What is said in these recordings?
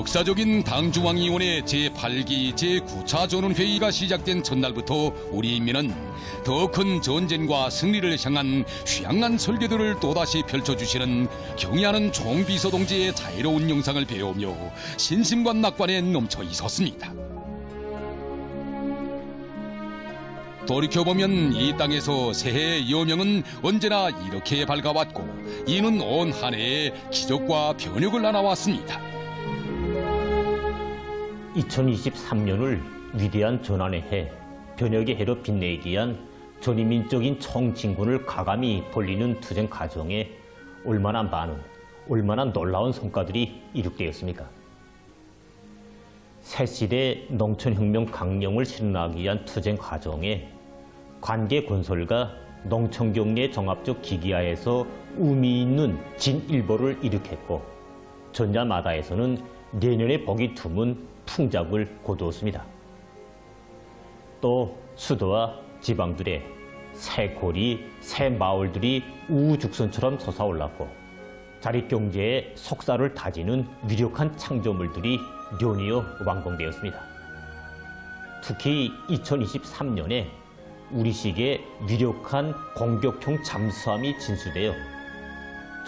역사적인 당중앙위원회 제8기 제9차 전원회의가 시작된 첫날부터 우리 인민은 더 큰 전쟁과 승리를 향한 휘황한 설계도를 또다시 펼쳐주시는 경의하는 총비서 동지의 자유로운 영상을 배우며 신심과 낙관에 넘쳐 있었습니다. 돌이켜보면 이 땅에서 새해의 여명은 언제나 이렇게 밝아왔고 이는 온 한 해의 기적과 변혁을 안아왔습니다. 2023년을 위대한 전환의 해, 변혁의 해로 빛내기 위한 전인민적인 총진군을 가감히 벌리는 투쟁 과정에 얼마나 많은, 얼마나 놀라운 성과들이 이룩되었습니까? 새 시대 농촌혁명 강령을 실현하기 위한 투쟁 과정에 관계 건설과 농촌경례 종합적 기기하에서 의미 있는 진일보를 일으켰고 전야마다에서는 내년에 보기 드문 풍작을 거두었습니다. 또 수도와 지방들의 새 고리, 새 마을들이 우후죽순처럼 솟아올랐고 자립경제의 속살을 다지는 위력한 창조물들이 연이어 완공되었습니다. 특히 2023년에 우리식의 위력한 공격형 잠수함이 진수되어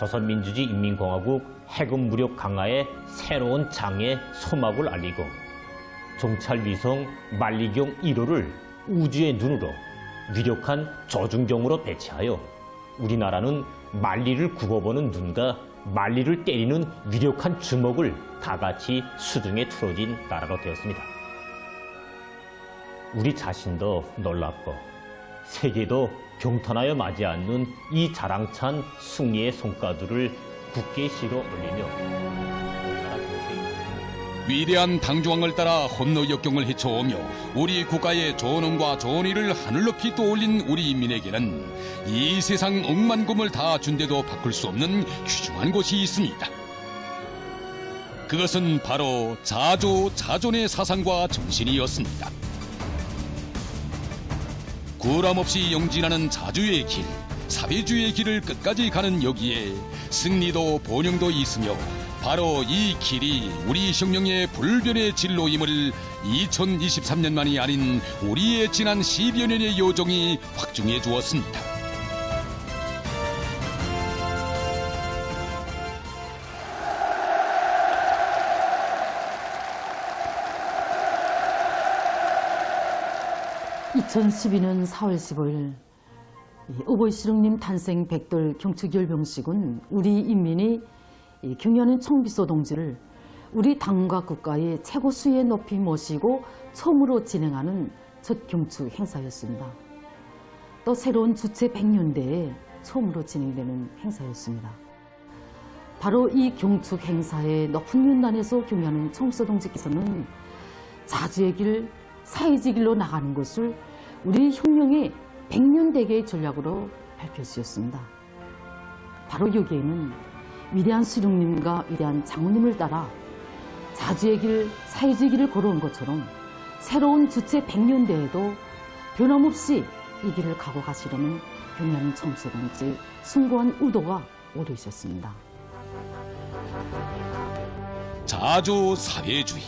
조선민주주의 인민공화국 해군 무력 강화의 새로운 장의 소막을 알리고 정찰위성 만리경 1호를 우주의 눈으로 위력한 조준경으로 배치하여 우리나라는 만리를 굽어보는 눈과 만리를 때리는 위력한 주먹을 다 같이 수중에 틀어진 나라로 되었습니다. 우리 자신도 놀랍고 세계도 경탄하여 맞지 않는 이 자랑찬 승리의 성과들을 굳게 실어 올리며 위대한 당중왕을 따라 험로 역경을 헤쳐오며 우리 국가의 존엄과 존의를 하늘 높이 떠올린 우리 인민에게는 이 세상 억만금을 다 준데도 바꿀 수 없는 귀중한 곳이 있습니다. 그것은 바로 자조 자존의 사상과 정신이었습니다. 구람 없이 영진하는 자주의 길, 사회주의의 길을 끝까지 가는 여기에 승리도 번영도 있으며 바로 이 길이 우리 혁명의 불변의 진로임을 2023년만이 아닌 우리의 지난 10여 년의 여정이 확증해 주었습니다. (2012년 4월 15일) 오보이시릉님 탄생 백돌 경축열병식은 우리 인민이 이 경연은 총비서 동지를 우리 당과 국가의 최고 수위에 높이 모시고 처음으로 진행하는 첫 경축 행사였습니다. 또 새로운 주체 100년대에 처음으로 진행되는 행사였습니다. 바로 이 경축 행사의 높은 윤단에서 경연하는 총비서 동지께서는 자주의 길, 사회지 길로 나가는 것을 우리 혁명의 100년 대계의 전략으로 발표 주셨습니다. 바로 여기에는 위대한 수령님과 위대한 장모님을 따라 자주의 길, 사회주의 길을 걸어온 것처럼 새로운 주체 100년 대에도 변함없이 이 길을 가고 가시려는 경연 청소단지 숭고한 의도가 오려 있었습니다. 자조 사회주의.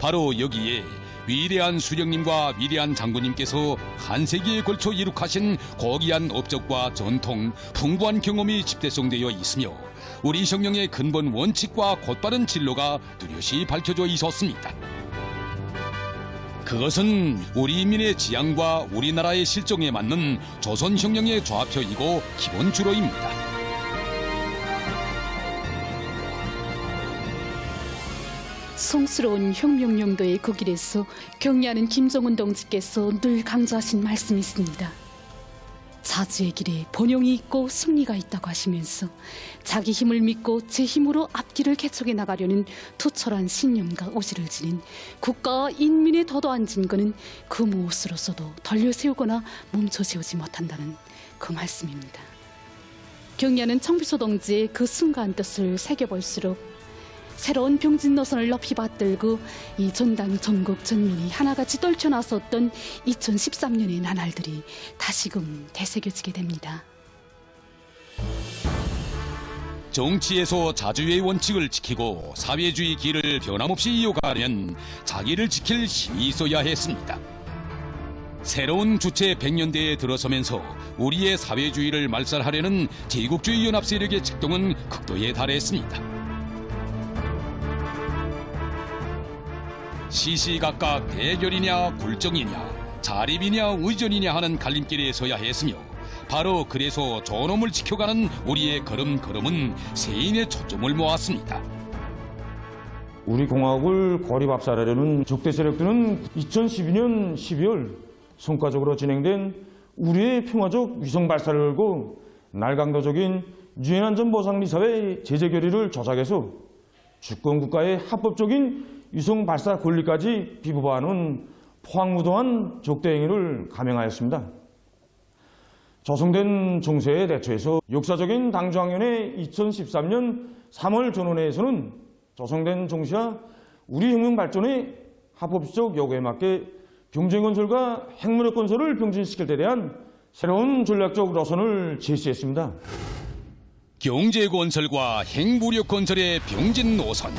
바로 여기에 위대한 수령님과 위대한 장군님께서 한 세기에 걸쳐 이룩하신 고귀한 업적과 전통, 풍부한 경험이 집대성되어 있으며 우리 혁명의 근본 원칙과 곧바른 진로가 뚜렷이 밝혀져 있었습니다. 그것은 우리 인민의 지향과 우리나라의 실정에 맞는 조선 혁명의 좌표이고 기본 주로입니다. 성스러운 혁명용도의 그 길에서 경리하는 김정은 동지께서 늘 강조하신 말씀이 있습니다. 자주의 길에 번영이 있고 승리가 있다고 하시면서 자기 힘을 믿고 제 힘으로 앞길을 개척해 나가려는 투철한 신념과 오지를 지닌 국가와 인민의 더도한 진거는 그 무엇으로서도 덜려 세우거나 멈춰 세우지 못한다는 그 말씀입니다. 경리하는 청비소 동지의 그 순간 뜻을 새겨볼수록 새로운 병진 노선을 높이 받들고 이 전당 전국 전민이 하나같이 떨쳐나섰던 2013년의 나날들이 다시금 되새겨지게 됩니다. 정치에서 자주의 원칙을 지키고 사회주의 길을 변함없이 이어가려면 자기를 지킬 힘이 있어야 했습니다. 새로운 주체 100년대에 들어서면서 우리의 사회주의를 말살하려는 제국주의 연합 세력의 책동은 극도에 달했습니다. 시시각각 대결이냐 굴정이냐 자립이냐 의전이냐 하는 갈림길에 서야 했으며 바로 그래서 저놈을 지켜가는 우리의 걸음걸음은 세인의 초점을 모았습니다. 우리 공화국을 고립압살하려는 적대 세력들은 2012년 12월 성과적으로 진행된 우리의 평화적 위성 발사를 걸고 날강도적인 유엔 안전보상리사회 제재 결의를 조작해서 주권 국가의 합법적인 위성 발사 권리까지 비부하는 포항무도한 적대 행위를 감행하였습니다. 조성된 정세에 대처해서 역사적인 당중앙위원회 2013년 3월 전원회에서는 조성된 정시와 우리 혁명 발전의 합법적 요구에 맞게 경제건설과 핵무력 건설을 병진시킬 때 대한 새로운 전략적 노선을 제시했습니다. 경제 건설과 핵무력 건설의 병진 노선.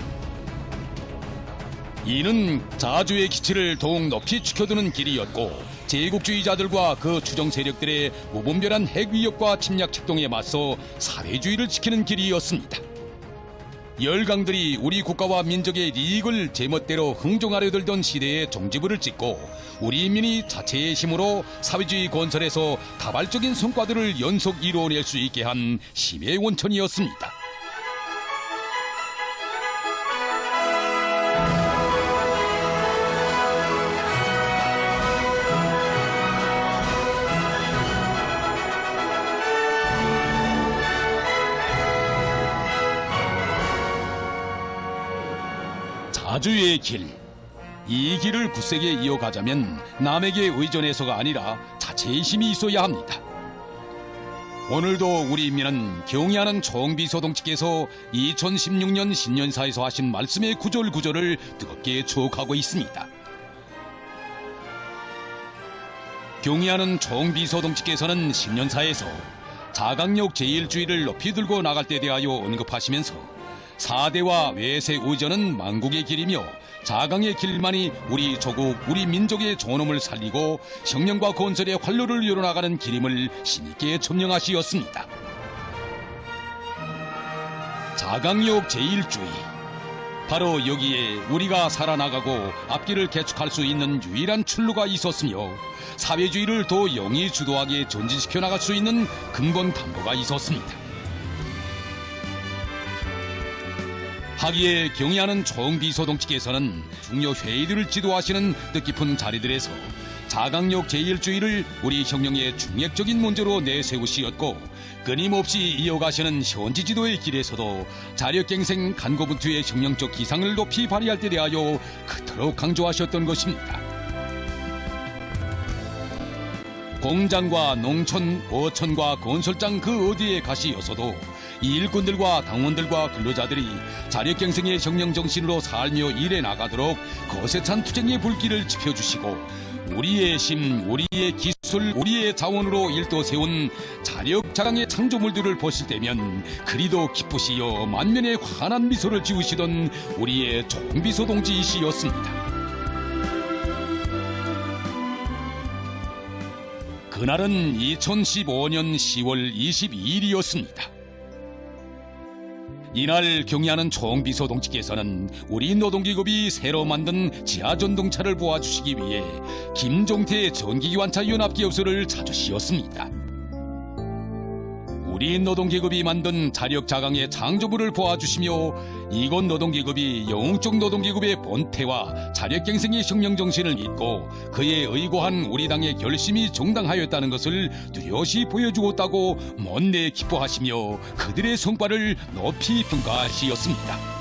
이는 자주의 기치를 더욱 높이 축혀드는 길이었고 제국주의자들과 그 추정 세력들의 무분별한 핵 위협과 침략 책동에 맞서 사회주의를 지키는 길이었습니다. 열강들이 우리 국가와 민족의 이익을 제멋대로 흥종하려 들던 시대에 종지부를 찍고 우리 인민이 자체의 힘으로 사회주의 건설에서 다발적인 성과들을 연속 이루어낼 수 있게 한 힘의 원천이었습니다. 자주의 길. 이 길을 굳세게 이어가자면 남에게 의존해서가 아니라 자체의 힘이 있어야 합니다. 오늘도 우리 인민은 경의하는 총비서동치께서 2016년 신년사에서 하신 말씀의 구절구절을 뜨겁게 추억하고 있습니다. 경의하는 총비서동치께서는 신년사에서 자강력 제1주의를 높이 들고 나갈 때 대하여 언급하시면서 사대와 외세 의전은 망국의 길이며 자강의 길만이 우리 조국 우리 민족의 존엄을 살리고 혁명과 건설의 활로를 이뤄나가는 길임을 신있게 천명하시었습니다. 자강력 제1주의 바로 여기에 우리가 살아나가고 앞길을 개축할 수 있는 유일한 출路가 있었으며 사회주의를 더 영위 주도하게 전진시켜 나갈 수 있는 근본 담보가 있었습니다. 하기에 경의하는 총비서동치께서는 중요 회의들을 지도하시는 뜻깊은 자리들에서 자강력 제1주의를 우리 혁명의 중액적인 문제로 내세우시었고 끊임없이 이어가시는 현지 지도의 길에서도 자력갱생 간고분투의 혁명적 기상을 높이 발휘할 때 대하여 그토록 강조하셨던 것입니다. 공장과 농촌, 어촌과 건설장 그 어디에 가시어서도 이 일꾼들과 당원들과 근로자들이 자력갱생의 혁명 정신으로 살며 일해 나가도록 거세찬 투쟁의 불길을 지펴주시고 우리의 힘, 우리의 기술, 우리의 자원으로 일도 세운 자력 자강의 창조물들을 보실 때면 그리도 기쁘시어 만면에 환한 미소를 지으시던 우리의 총비서 동지이시였습니다. 그날은 2015년 10월 22일이었습니다. 이날 경의하는 총비서 동지께서는 우리 노동기업이 새로 만든 지하전동차를 보아주시기 위해 김종태 전기기관차 연합기업소를 찾으시었습니다. 우리 노동계급이 만든 자력 자강의 창조물을 보아주시며 이곳 노동계급이 영웅적 노동계급의 본태와 자력갱생의 혁명 정신을 믿고 그에 의고한 우리 당의 결심이 정당하였다는 것을 뚜렷이 보여주었다고 못내 기뻐하시며 그들의 성과를 높이 평가하시었습니다.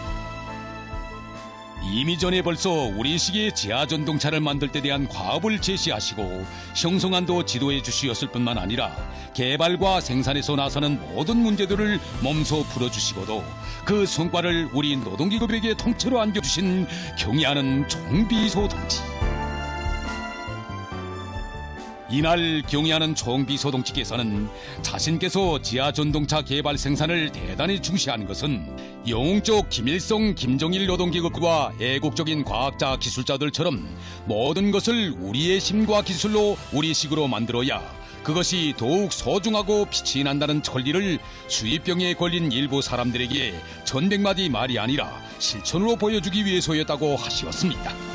이미 전에 벌써 우리 시기의 지하전동차를 만들 때 대한 과업을 제시하시고 형성안도 지도해 주시었을 뿐만 아니라 개발과 생산에서 나서는 모든 문제들을 몸소 풀어주시고도 그 성과를 우리 노동기업에게 통째로 안겨주신 경의하는 총비소 동지. 이날 경의하는 총비서동치께서는 자신께서 지하 전동차 개발 생산을 대단히 중시한 것은 영웅적 김일성 김정일 노동계급과 애국적인 과학자 기술자들처럼 모든 것을 우리의 힘과 기술로 우리식으로 만들어야 그것이 더욱 소중하고 빛이 난다는 천리를 수입병에 걸린 일부 사람들에게 천백마디 말이 아니라 실천으로 보여주기 위해서였다고 하시었습니다.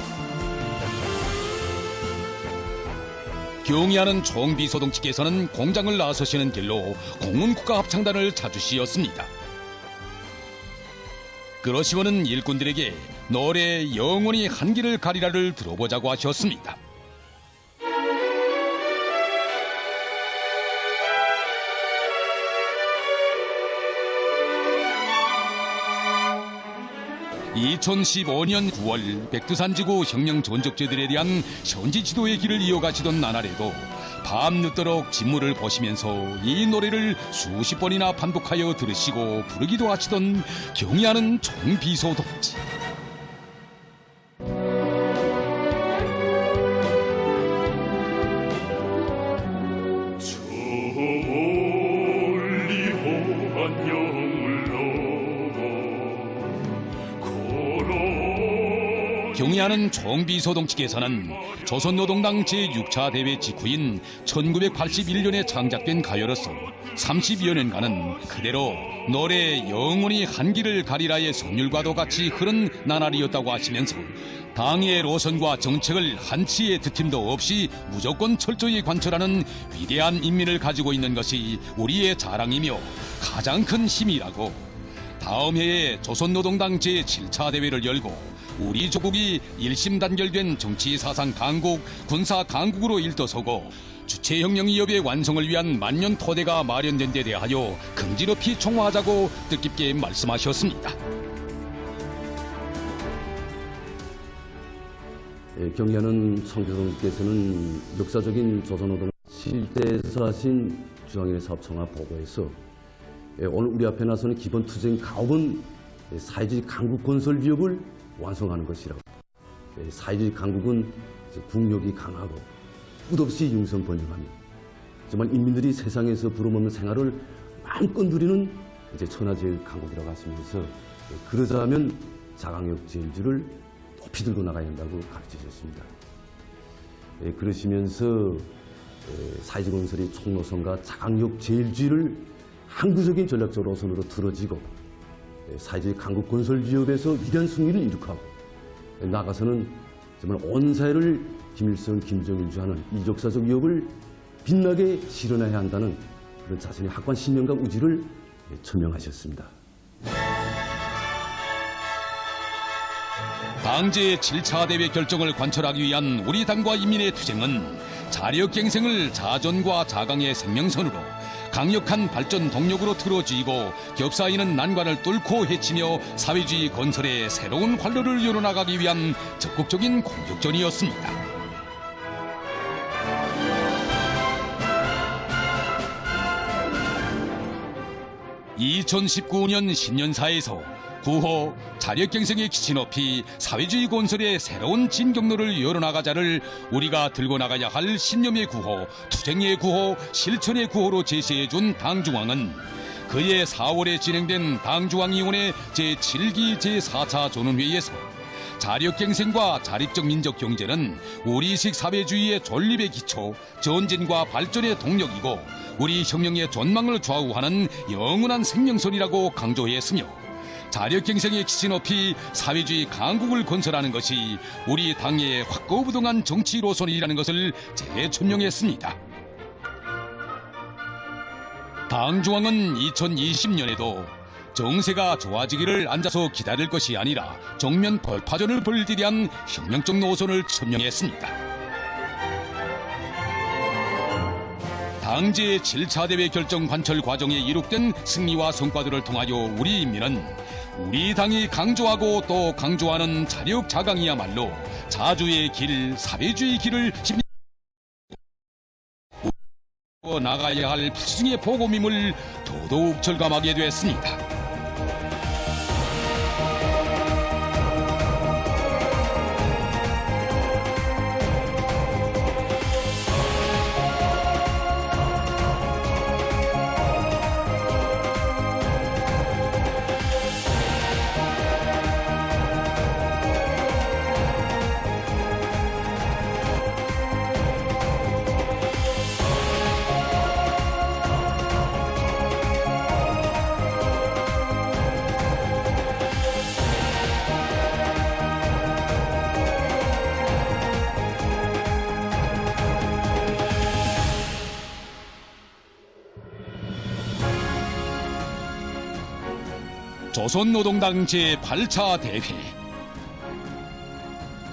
경의하는 총비서동치께서는 공장을 나서시는 길로 공군국가합창단을 찾으시었습니다. 그러시고는 일꾼들에게 노래 영원히 한길을 가리라를 들어보자고 하셨습니다. (2015년 9월) 백두산지구 혁명 전적자들에 대한 현지 지도의 길을 이어가시던 나날에도 밤늦도록 진물을 보시면서 이 노래를 수십 번이나 반복하여 들으시고 부르기도 하시던 경의하는 총비소동지 걸어 경의하는 총비소동치께서는 조선노동당 제6차 대회 직후인 1981년에 창작된 가요로서 30여 년간은 그대로 노래 영원히 한길을 가리라의 선율과도 같이 흐른 나날이었다고 하시면서 당의 로선과 정책을 한치의 드팀도 없이 무조건 철저히 관철하는 위대한 인민을 가지고 있는 것이 우리의 자랑이며 가장 큰 힘이라고 다음 해에 조선노동당 제7차 대회를 열고 우리 조국이 일심 단결된 정치 사상 강국, 군사 강국으로 일떠서고 주체 혁명위협의 완성을 위한 만년 토대가 마련된 데 대하여 긍지럽히 총화하자고 뜻깊게 말씀하셨습니다. 예, 경의하는 청교성께서는 역사적인 조선노동 실대에서 하신 중앙인의 사업청화 보고에서 예, 오늘 우리 앞에 나서는 기본 투쟁 가업은 예, 사회주의 강국 건설 위협을 완성하는 것이라고. 예, 사회주의 강국은 국력이 강하고 끝없이 융성 번영하며 정말 인민들이 세상에서 부름없는 생활을 마음껏 누리는 이제 천하제일 강국이라고 하시면서 예, 그러자면 자강력 제일주를 높이 들고 나가야 한다고 가르치셨습니다. 예, 그러시면서 예, 사회적 건설의 총노선과 자강력 제일주의를 항구적인 전략적 노선으로 틀어지고 예, 사회주의 강국 건설 위협에서 위대한 승리를 이룩하고 예, 나가서는 정말 온 사회를 김일성, 김정일 주하는 이 역사적 위협을 빛나게 실현해야 한다는 그런 자신의 확고한 신념과 우지를 예, 천명하셨습니다. 당제 7차 대회 결정을 관철하기 위한 우리 당과 인민의 투쟁은 자력갱생을 자전과 자강의 생명선으로 강력한 발전 동력으로 틀어지고 겹사이는 난관을 뚫고 헤치며 사회주의 건설의 새로운 활로를 열어나가기 위한 적극적인 공격전이었습니다. 2019년 신년사에서 구호 자력갱생의 기치 높이 사회주의 건설의 새로운 진경로를 열어나가자를 우리가 들고 나가야 할 신념의 구호, 투쟁의 구호, 실천의 구호로 제시해준 당중앙은 그해 4월에 진행된 당중앙위원회 제7기 제4차 전원회의에서 자력갱생과 자립적 민족 경제는 우리식 사회주의의 존립의 기초, 전진과 발전의 동력이고 우리 혁명의 전망을 좌우하는 영원한 생명선이라고 강조했으며 자력갱생의 기치 높이 사회주의 강국을 건설하는 것이 우리 당의 확고부동한 정치 노선이라는 것을 재천명했습니다. 당중앙은 2020년에도 정세가 좋아지기를 앉아서 기다릴 것이 아니라 정면 벌파전을 벌이기 위한 혁명적 노선을 천명했습니다. 당제 7차 대회 결정 관철 과정에 이룩된 승리와 성과들을 통하여 우리 인민은 우리 당이 강조하고 또 강조하는 자력 자강이야말로 자주의 길, 사회주의 길을 십 나가야 할 부승의 보고임을 더더욱 절감하게 됐습니다. 조선노동당 제8차 대회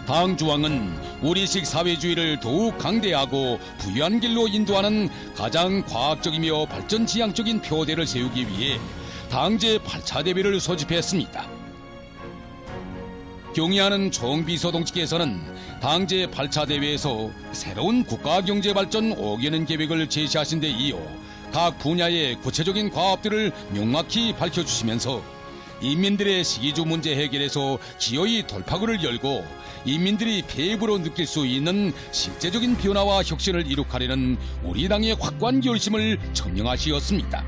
당 주왕은 우리식 사회주의를 더욱 강대하고 부유한 길로 인도하는 가장 과학적이며 발전 지향적인 표대를 세우기 위해 당 제 8차 대회를 소집했습니다. 경의하는 총비서 동지께서는 당 제 8차 대회에서 새로운 국가경제발전 5개년 계획을 제시하신 데 이어 각 분야의 구체적인 과업들을 명확히 밝혀주시면서 인민들의 시기주 문제 해결에서 기어이 돌파구를 열고 인민들이 배부로 느낄 수 있는 실제적인 변화와 혁신을 이룩하려는 우리 당의 확고한 결심을 천명하시었습니다.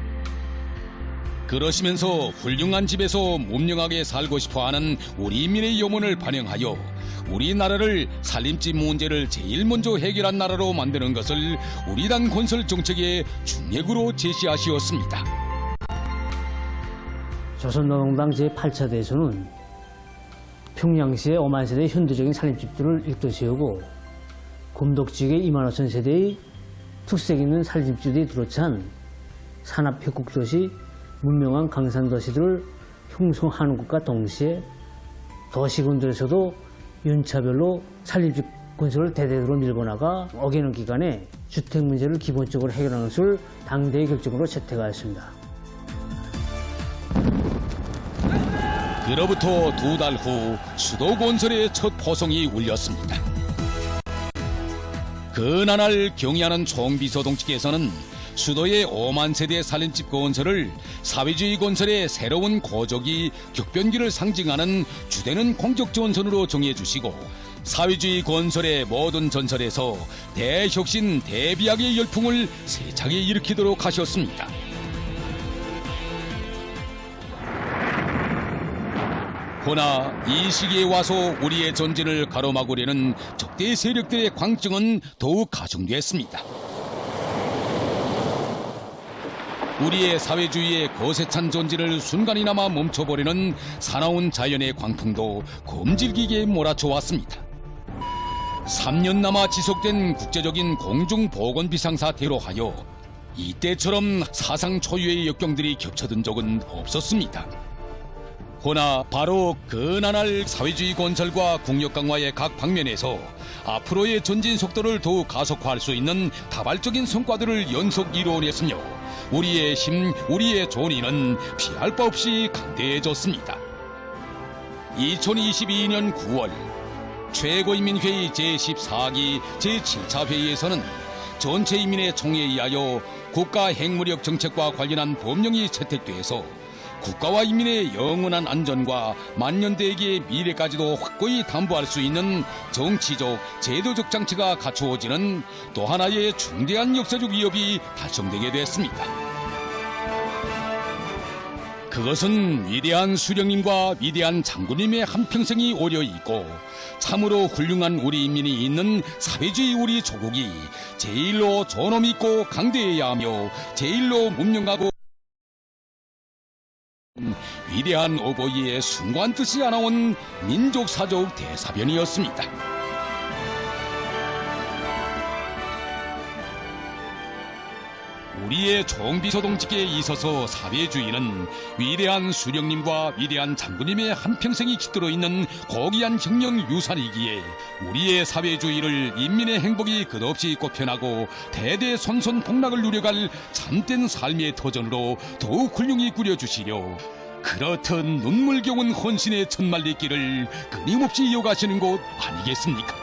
그러시면서 훌륭한 집에서 문명하게 살고 싶어하는 우리 인민의 염원을 반영하여 우리나라를 살림집 문제를 제일 먼저 해결한 나라로 만드는 것을 우리 당 건설 정책의 중력으로 제시하시었습니다. 조선노동당 제8차 대회에서는 평양시의 5만 세대의 현대적인 살림집들을 일도 세우고 곰덕지역의 2만 5천 세대의 특색 있는 살림집들이 두루찬 산업혁국도시 문명한 강산도시들을 형성하는 것과 동시에 도시군들에서도 연차별로 살림집 건설을 대대로 밀고 나가 어기는 기간에 주택 문제를 기본적으로 해결하는 것을 당대의 결정으로 채택하였습니다. 그로부터 두 달 후 수도 건설의 첫 포성이 울렸습니다. 그 나날 경의하는 총비서동지께서는 수도의 5만 세대 살림집 건설을 사회주의 건설의 새로운 고적이 격변기를 상징하는 주되는 공적 전선으로 정해 주시고 사회주의 건설의 모든 전설에서 대혁신 대비약의 열풍을 세차게 일으키도록 하셨습니다. 그러나 이 시기에 와서 우리의 전진을 가로막으려는 적대 세력들의 광증은 더욱 가중됐습니다. 우리의 사회주의의 거세찬 전진을 순간이나마 멈춰버리는 사나운 자연의 광풍도 검질기게 몰아쳐 왔습니다. 3년 남아 지속된 국제적인 공중보건 비상사태로 하여 이때처럼 사상 초유의 역경들이 겹쳐든 적은 없었습니다. 허나 바로 그 나날 사회주의 건설과 국력 강화의 각 방면에서 앞으로의 전진 속도를 더욱 가속화할 수 있는 다발적인 성과들을 연속 이루어냈으며 우리의 힘, 우리의 존의는 피할 바 없이 강대해졌습니다. 2022년 9월 최고인민회의 제14기 제7차 회의에서는 전체 인민의 총회에 의하여 국가 핵무력 정책과 관련한 법령이 채택돼서 국가와 인민의 영원한 안전과 만년대기의 미래까지도 확고히 담보할 수 있는 정치적, 제도적 장치가 갖추어지는 또 하나의 중대한 역사적 위협이 달성되게 됐습니다. 그것은 위대한 수령님과 위대한 장군님의 한평생이 오려 있고 참으로 훌륭한 우리 인민이 있는 사회주의 우리 조국이 제일로 존엄 있고 강대해야 하며 제일로 문명하고 위대한 어버이의 숭고한 뜻이 안아온 민족사적 대사변이었습니다. 우리의 총비서동직에 있어서 사회주의는 위대한 수령님과 위대한 장군님의 한평생이 깃들어 있는 고귀한 혁명 유산이기에 우리의 사회주의를 인민의 행복이 끝없이 꽃펴나고 대대손손 복락을 누려갈 참된 삶의 터전으로 더욱 훌륭히 꾸려주시려 그렇듯 눈물겨운 헌신의 천말리길을 끊임없이 이어가시는 곳 아니겠습니까?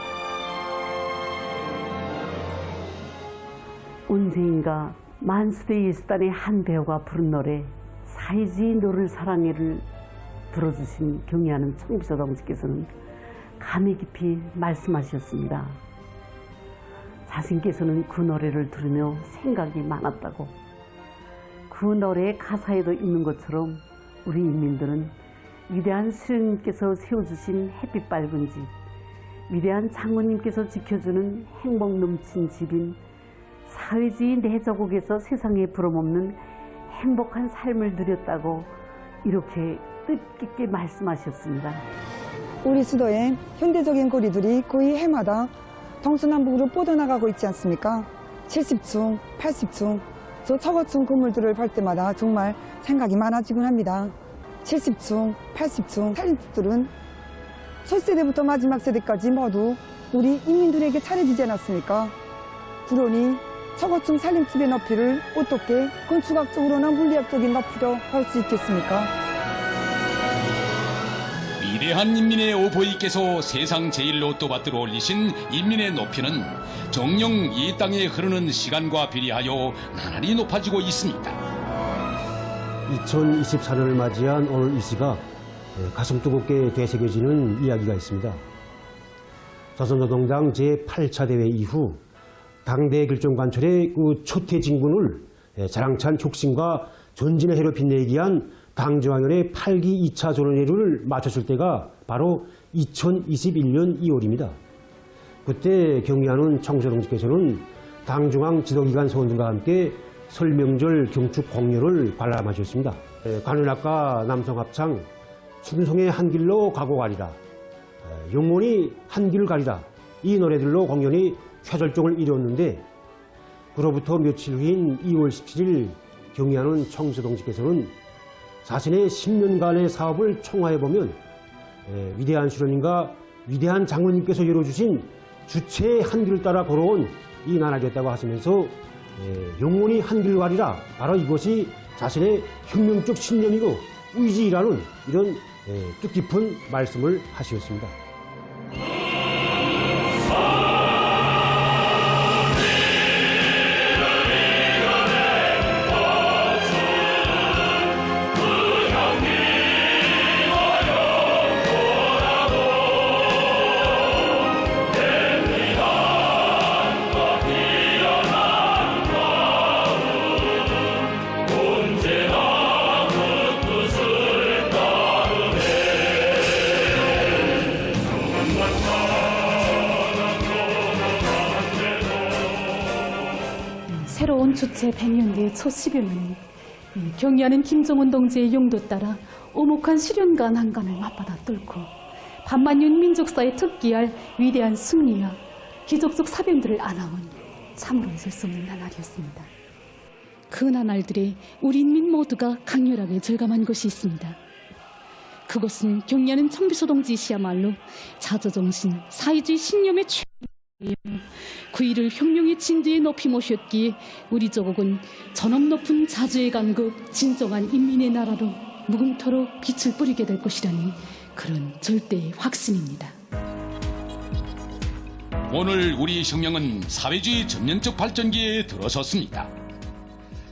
언제인가 만수대 예수단의 한 배우가 부른 노래 사이지 너를 사랑해를 들어주신 경의하는 청비서 동지께서는 감히 깊이 말씀하셨습니다. 자신께서는 그 노래를 들으며 생각이 많았다고 그 노래의 가사에도 있는 것처럼 우리 인민들은 위대한 스님께서 세워주신 햇빛 밝은 집 위대한 장모님께서 지켜주는 행복 넘친 집인 사회주의 내조국에서 세상에 부러먹는 행복한 삶을 누렸다고 이렇게 뜻깊게 말씀하셨습니다. 우리 수도에 현대적인 거리들이 거의 해마다 동서남북으로 뻗어나가고 있지 않습니까? 70층, 80층, 저 처거층 건물들을 볼 때마다 정말 생각이 많아지곤 합니다. 70층, 80층 살림집들은 첫 세대부터 마지막 세대까지 모두 우리 인민들에게 차려지지 않았습니까? 그러니 처거층 살림집의 높이를 어떻게 건축학적으로나 물리학적인 높이로 할 수 있겠습니까? 위대한 인민의 오보이께서 세상 제일로 또 받들어 올리신 인민의 높이는 정령 이 땅에 흐르는 시간과 비례하여 나날이 높아지고 있습니다. 2024년을 맞이한 오늘 이 시가 가슴 뜨겁게 되새겨지는 이야기가 있습니다. 조선노동당 제8차 대회 이후 당대 결정 관철의 그 초태 진군을 자랑찬 혁신과 전진의 해로 빛내기 위한 당중앙위원회 8기 2차 전원회를 마쳤을 때가 바로 2021년 2월입니다. 그때 경의하는 청소동지께서는 당중앙 지도기관 소원들과 함께 설명절 경축 공연을 관람하셨습니다. 관현악가 남성합창 충성의 한 길로 가고 가리라 영원히 한 길을 가리라 이 노래들로 공연이 최절정을 이뤘는데 그로부터 며칠 후인 2월 17일 경의하는 청소동지께서는 자신의 10년간의 사업을 총화해보면 위대한 수련님과 위대한 장로님께서 열어주신 주체의 한 길을 따라 걸어온 이 나라였다고 하시면서 영원히 한 길을 가리라 바로 이것이 자신의 혁명적 신념이고 의지라는 이런 뜻깊은 말씀을 하셨습니다. 주체 100년 뒤첫 10여년은 경의하는 김정은 동지의 용도 따라 오목한 시련과 난간을 맞받아 뚫고 반만년 민족사에 특기할 위대한 승리와 기적적 사변들을 안아온 참으로 잊을 수 없는 나날이었습니다. 그 나날들에 우리 인민 모두가 강렬하게 절감한 것이 있습니다. 그것은 경의하는 청비소 동지시야말로 자저정신, 사회주의 신념의 최 그 일을 혁명의 진두에 높이 모셨기에 우리 조국은 전업 높은 자주의 강국 진정한 인민의 나라로 무궁토록 빛을 뿌리게 될 것이라는 그런 절대의 확신입니다. 오늘 우리 혁명은 사회주의 전면적 발전기에 들어섰습니다.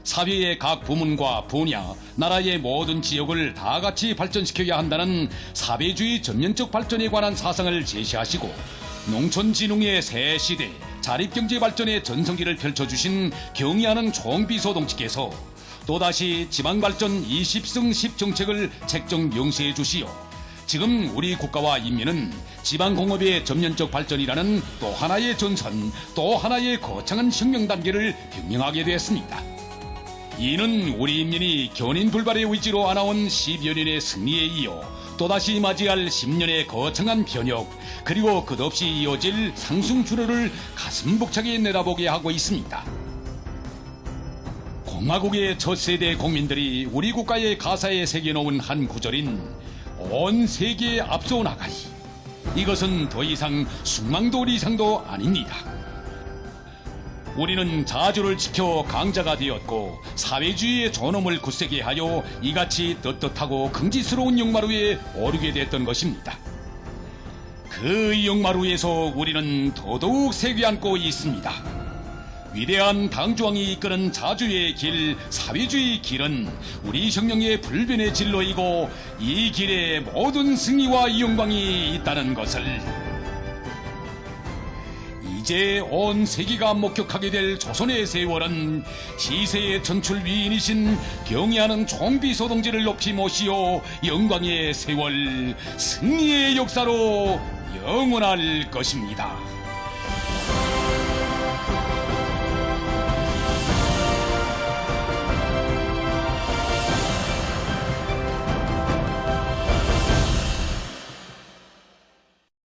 사회의 각 부문과 분야, 나라의 모든 지역을 다 같이 발전시켜야 한다는 사회주의 전면적 발전에 관한 사상을 제시하시고 농촌진흥의 새 시대, 자립경제 발전의 전성기를 펼쳐주신 경의하는 총비서 동지께서 또다시 지방발전 20승 10 정책을 책정 명시해 주시어 지금 우리 국가와 인민은 지방공업의 전면적 발전이라는 또 하나의 전선, 또 하나의 거창한 혁명 단계를 경영하게 되었습니다. 이는 우리 인민이 견인 불발의 의지로 안아온 10여 년의 승리에 이어 또다시 맞이할 10년의 거창한 변혁 그리고 끝없이 이어질 상승 주로를 가슴 벅차게 내다보게 하고 있습니다. 공화국의 첫 세대 국민들이 우리 국가의 가사에 새겨놓은 한 구절인 온 세계에 앞서 나가리 이것은 더 이상 숙망도 이상도 아닙니다. 우리는 자주를 지켜 강자가 되었고 사회주의의 존엄을 굳세게 하여 이같이 떳떳하고 긍지스러운 역마루 위에 오르게 됐던 것입니다. 그 역마루 위에서 우리는 더더욱 세계안고 있습니다. 위대한 당주왕이 이끄는 자주의 길, 사회주의 길은 우리 혁명의 불변의 진로이고 이 길에 모든 승리와 영광이 있다는 것을 이제 온 세계가 목격하게 될 조선의 세월은 시세의 전출 위인이신 경의하는 총비 소 동지를 높이 모시어 영광의 세월, 승리의 역사로 영원할 것입니다.